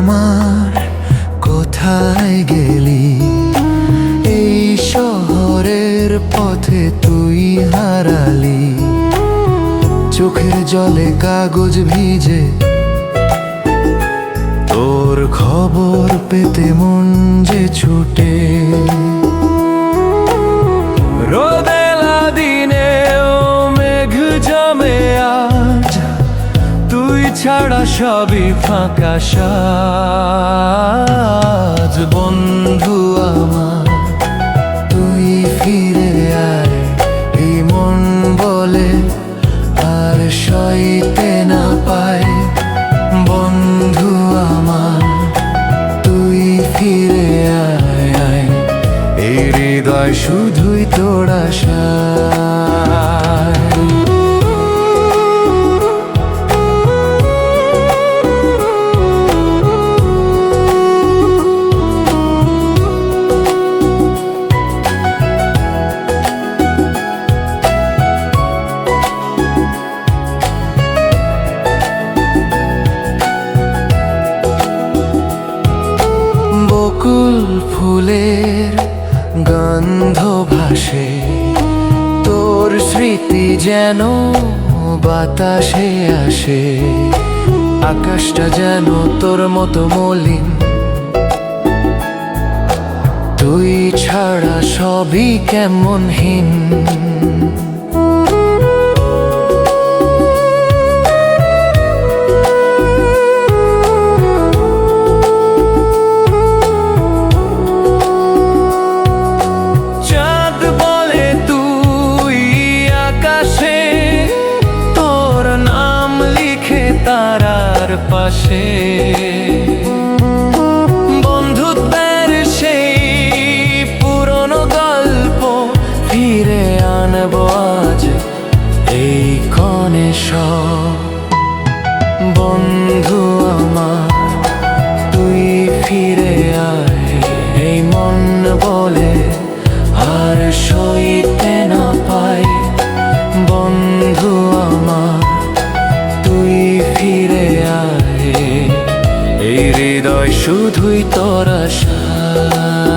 আমার কোথায় গেলি? এই শহরের পথে তুই হারালি। চোখের জলে কাগজ ভিজে তোর খবর পেতে মন যে ছুটে। ছাড়া সবই ফাঁকা সাজ। বন্ধু আমার, তুই ফিরে আয় এই মন বলে, আর সইতে না পায়। বন্ধু আমার, তুই ফিরে আয় এই হৃদয় শুধুই তোর আশায় বকুল ফুলের গন্ধ ভাসে। তোর স্মৃতি যেন বাতাসে আসে। আকাশটা যেন তোর মতো মলিন। তুই ছাড়া সবই কেমন হীন। তারার পাশে। বন্ধুত্বের সেই পুরনো গল্প ফিরে আনব আজ এই কনে বন্ধু আমার, তুই ফিরে yaşa